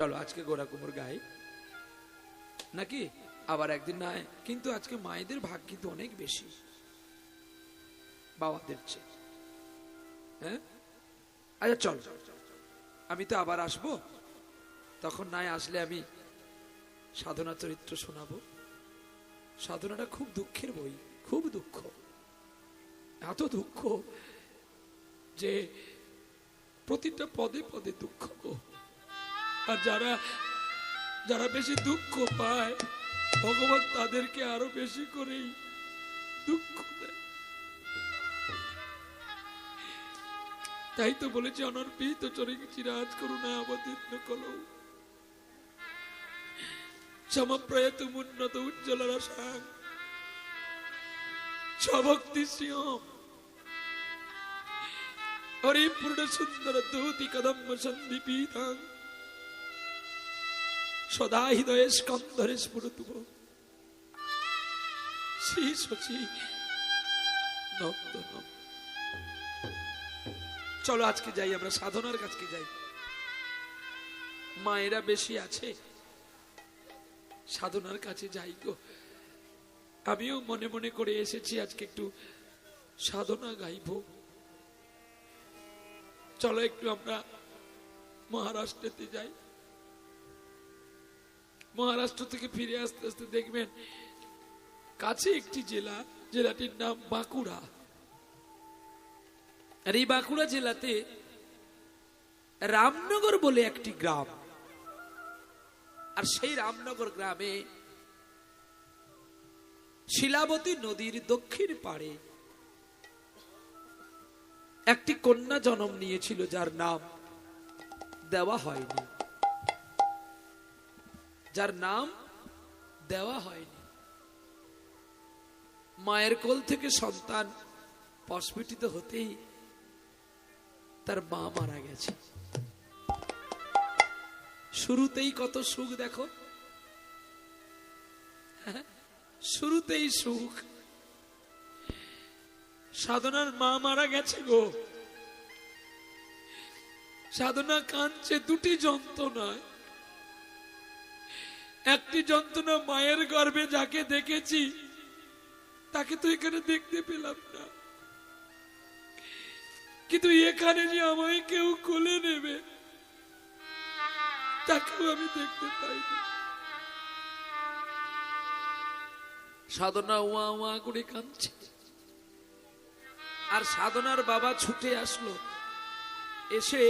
চলো, আজকে গোড়া কুমোর গাই নাকি? আবার একদিন না কিন্তু আজকে মায়েদের ভাগ কিন্তু অনেক বেশি। বাবাদের চেয়ে। হ্যাঁ? আচ্ছা চল। আমি তো আবার আসব। তখন নাই আসলে আমি সাধনা চরিত্র শোনাবো। সাধনাটা খুব দুঃখের বই, খুব দুঃখ। এত দুঃখ যে প্রতিটা পদে পদে দুঃখ গো। আর যারা যারা বেশি দুঃখ পায়, ভগবান তাদেরকে আরও বেশি করেই দুঃখ দেয়। তাই তো বলেছি, অনর্পিত চরিক চিরাজ করুণা অবতীর্ণ কলৌ সমপ্রয়ত উন্নত উজ্জ্বল রসাং স্বভক্তি সিংহ হরি পূর্ণ সুন্দর দূতি কদম্ব সন্দীপীতাং। সদা হৃদয়ে স্কন্ধরে স্ফুরতুব শ্রী চলো আজকে যাই, আমরা সাধনার কাছকে যাই। মায়েরা বেশি আছে, সাধনার কাছে যাই গো। আমিও মনে মনে করে এসেছি আজকে একটু সাধনা গাইব। চলো একটু আমরা মহারাষ্ট্রেতে যাই। মহারাষ্ট্র থেকে ফিরে আসতে আসতে দেখবেন, কাছে একটি জেলা, জেলাটির নাম বাঁকুড়া। আর এই বাঁকুড়া জেলাতে রামনগর বলে একটি গ্রাম। আর সেই রামনগর গ্রামে শিলাবতী নদীর দক্ষিণ পাড়ে একটি কন্যা জন্ম নিয়েছিল, যার নাম দেওয়া হয়নি। যার নাম দেওয়া হয়নি। মায়ের কোল থেকে সন্তান প্রস্ফুটিত হতেই তার মা মারা গেছে। শুরুতেই কত সুখ দেখো। হ্যাঁ, শুরুতেই সুখ। সাধনার মা মারা গেছে গো। সাধনা কাঁদছে দুটি যন্ত্রণায়। একটি যন্ত্রণা মায়ের গর্ভে যাকে দেখেছি, তাকে তো এখানে দেখতে পেলাম না। কিন্তু এখানে যে আমায় কেউ কোলে নেবে, তাকেও আমি দেখতে পাইনি সাধনা ওয়া ওয়া করে কাঁদছে। আর সাধনার বাবা ছুটে আসলো। এসে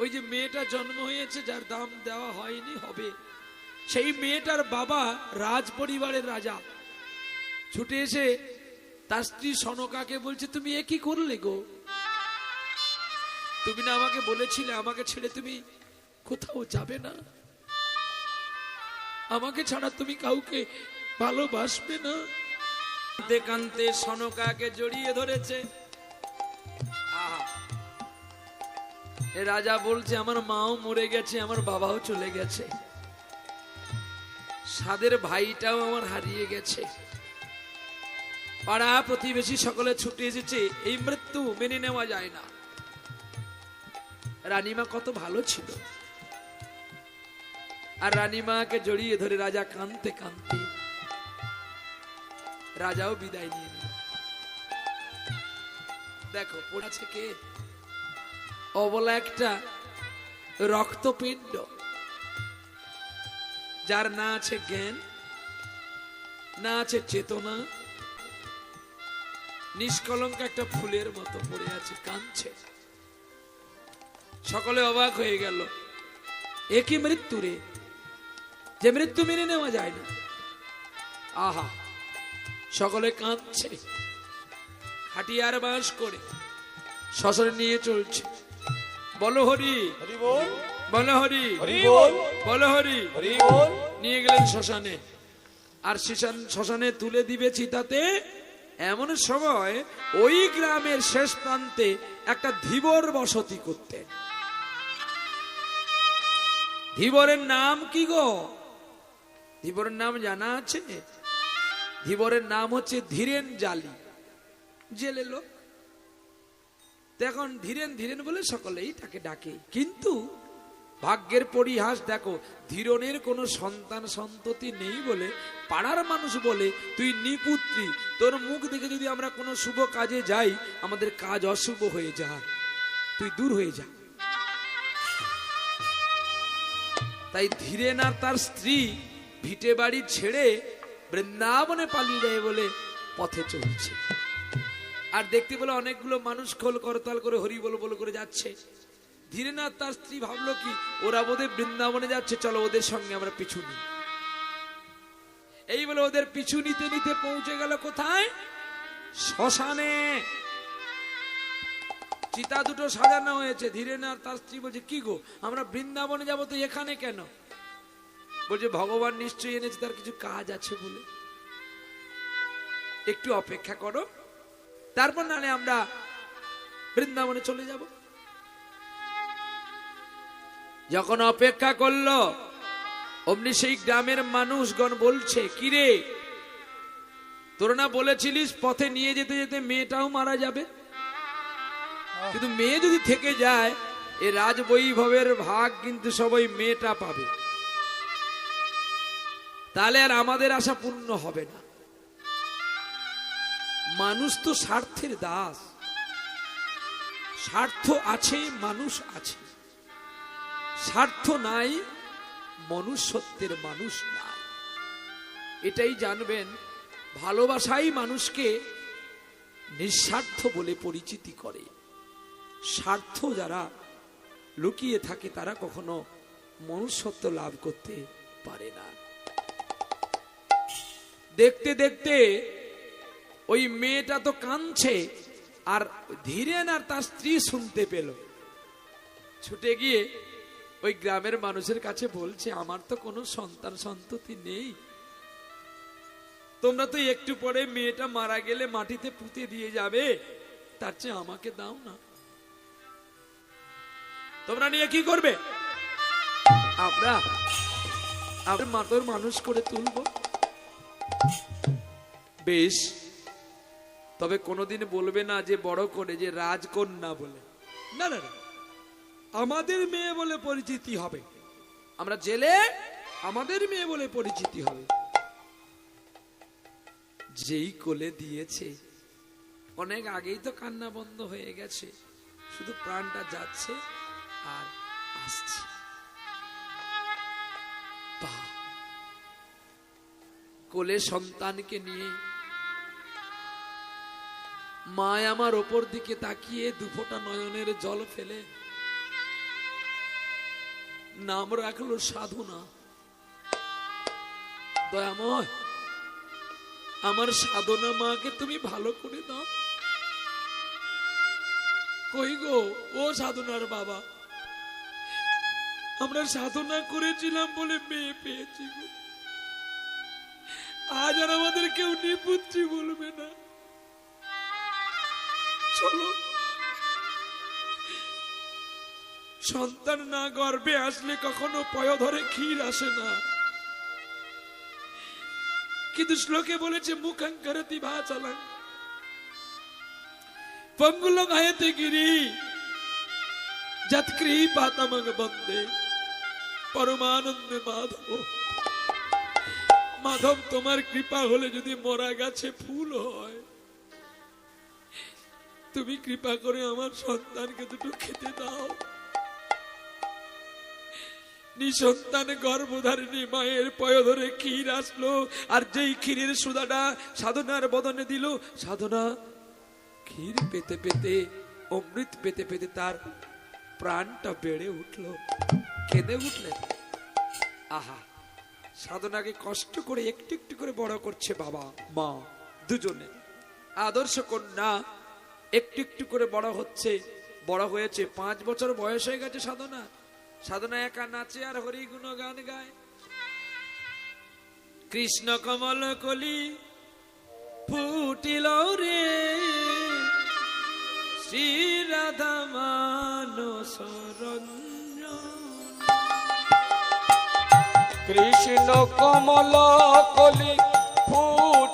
ওই যে মেয়েটা জন্ম হয়েছে, যার দাম দেওয়া হয়নি, হবে। সেই মেয়েটার বাবা রাজ পরিবারের রাজা। ছুটে এসে তার স্ত্রী সনকাকে বলছে, তুমি এ কি করলে গো? তুমি না আমাকে বলেছিলে আমাকে ছেড়ে তুমি কোথাও যাবে না। আমাকে ছাড়া তুমি কাউকে ভালোবাসবে না। কাঁদতে সনকাকে জড়িয়ে ধরেছে। রাজা বলছে, আমার মাও মরে গেছে, আমার বাবাও চলে গেছে। সাদের ভাইটাও আমার হারিয়ে গেছে। পাড়া প্রতিবেশী সকলে ছুটে এসেছে, এই মৃত্যু মেনে নেওয়া যায় না। রানীমা কত ভালো ছিল। আর রানীমাকে জড়িয়ে ধরে রাজা কানতে কানতে রাজাও বিদায় নিয়ে নিল। দেখো পড়েছে কে? অবলা একটা রক্তপিণ্ড। যার না আছে জ্ঞান, না আছে চেতনা, নিষ্কলঙ্ক একটা ফুলের মতো পড়ে আছে, কাঁদছে। সকলে অবাক হয়ে গেল। একই মৃত্যু রে? যে মৃত্যু মেনে নেওয়া যায় না। আহা, সকলে কাঁদছে। হাটিয়ার বাস করে, শ্মশানে নিয়ে চলছে। বলো হরি। হরি বল। বলো হরি। বল। বলো হরি। বল। নিয়ে গেলেন শ্মশানে। আর শ্মশান শ্মশানে তুলে দিবে চিতাতে এমন সময় ওই গ্রামের শেষ প্রান্তে একটা ধীবর বসতি করতেন ধীবরের নাম কি গো? ধীবরের নাম জানা আছে? ধীবরের নাম হচ্ছে ধীরেন জালি। জেলে লোক। এখন ধীরেন ধীরেন বলে সকলেই তাকে ডাকে। কিন্তু ভাগ্যের পরিহাস দেখো, ধীরনের কোনো সন্তান সন্ততি নেই বলে পাড়ার মানুষ বলে, তুই নিপুত্রী, তোর মুখ দেখে যদি আমরা কোনো শুভ কাজে যাই, আমাদের কাজ অশুভ হয়ে যায়, তুই দূর হয়ে যা। তাই ধীরেন আর তার স্ত্রী ভিটে বাড়ি ছেড়ে বৃন্দাবনে পালিয়ে যায় বলে পথে চলছে। আর দেখতে পেলে অনেকগুলো মানুষ খোল করতাল করে হরি বল বল করে যাচ্ছে। ধীরেনাথ তার স্ত্রী ভাবলো কি, ওরা বোধহয় বৃন্দাবনে যাচ্ছে, চলো ওদের সঙ্গে আমরা পিছু নিই। এই বলে ওদের পিছু নিতে নিতে পৌঁছে গেল কোথায়? শ্মশানে। চিতা দুটো সাজানো হয়েছে। ধীরেনাথ তার স্ত্রী বলছে, কি গো, আমরা বৃন্দাবনে যাব তো এখানে কেন? বলছে, ভগবান নিশ্চয়ই এনেছে, তার কিছু কাজ আছে বলে। একটু অপেক্ষা করো, তারপর নালে আমরা বৃন্দাবনে চলে যাব। যখন অপেক্ষা করল, অমনি সেই গ্রামের মানুষগণ বলছে, কিরে, তোর না বলেছিলিস পথে নিয়ে যেতে যেতে মেয়েটাও মারা যাবে? কিন্তু মেয়ে যদি থেকে যায়, এ রাজবৈভবের ভাগ কিন্তু সবাই মেয়েটা পাবে। তাহলে আর আমাদের আশা পূর্ণ হবে না। মানুষ তো স্বার্থের দাস। স্বার্থ আছে, মানুষ আছে। স্বার্থ নাই, মনুষ্যত্বের মানুষ নাই। এটাই জানবেন, ভালোবাসাই মানুষকে নিঃস্বার্থ বলে পরিচিতি করে। স্বার্থ যারা লুকিয়ে থাকে, তারা কখনো মনুষ্যত্ব লাভ করতে পারে না। দেখতে দেখতে ওই মেয়েটা তো কাঁদছে, আর ধীরেন আর তার স্ত্রী শুনতে পেল। ছুটে গিয়ে ওই গ্রামের মানুষের কাছে বলছে, আমার তো কোনো সন্তান সন্ততি নেই। তোমরা তো একটু পরে মেয়েটা মারা গেলে মাটিতে পুঁতে দিয়ে যাবে। তার চেয়ে আমাকে দাও না। তোমরা নিয়ে কি করবে? আমরা আমরা মাতর মানুষ করে তুলবো। বেশ, তবে কোনোদিন বলবে না যে বড় করে, যে রাজকন্যা বলে। না না না আমাদের মেয়ে বলে পরিচিতি হবে। আমরা জেলে আমাদের মেয়ে বলে পরিচিতি হবে। যেই কোলে দিয়েছে অনেক আগেই তো কান্না বন্ধ হয়ে গেছে। শুধু প্রাণটা যাচ্ছে আর আসছে। কোলে সন্তানকে নিয়ে মায় আমার ওপর দিকে তাকিয়ে দুফোটা নয়নের জল ফেলে নাম রাখল সাধনা। দয়াময় আমার সাধনা মাকে তুমি ভালো করে দাও। কই গো, ও সাধনার বাবা, আমরা সাধনা করেছিলাম বলে মেয়ে পেয়েছি গো। আজ আর আমাদের কেউ নিপুত্রী বলবে না। চলো। সন্তান না গর্বে আসলে কখনো পয় ধরে ক্ষীর আসে না। কিন্তু শ্লোকে বলেছে মুখাঙ্কারতি ভাচালাং পঙ্গুল গায়েতে গিরি বন্দে, পরমানন্দে মাধব। মাধব, তোমার কৃপা হলে যদি মরা গাছে ফুল হয়, তুমি কৃপা করে আমার সন্তানকে দুটো খেতে দাও। নিঃসন্তানে গর্ভধারিণী মায়ের পয় ধরে ক্ষীর আসলো। আর যেই ক্ষীরের সুদাটা সাধনার বদনে দিল, সাধনা ক্ষীর পেতে পেতে, অমৃত পেতে পেতে তার প্রাণটা বেড়ে উঠল। কেঁদে উঠলেন। আহা, সাধনাকে কষ্ট করে একটু একটু করে বড় করছে বাবা, মা দুজনে। আদর্শ কন্যা একটু একটু করে বড় হচ্ছে, বড় হয়েছে, পাঁচ বছর বয়স হয়ে গেছে সাধনা। সাধনা একা নাচে আর হরি গুণ গান গায়। কৃষ্ণ কমল কলি ফুটিল রে। শ্রী রাধা মানস কৃষ্ণ কমল কলি ফুটিল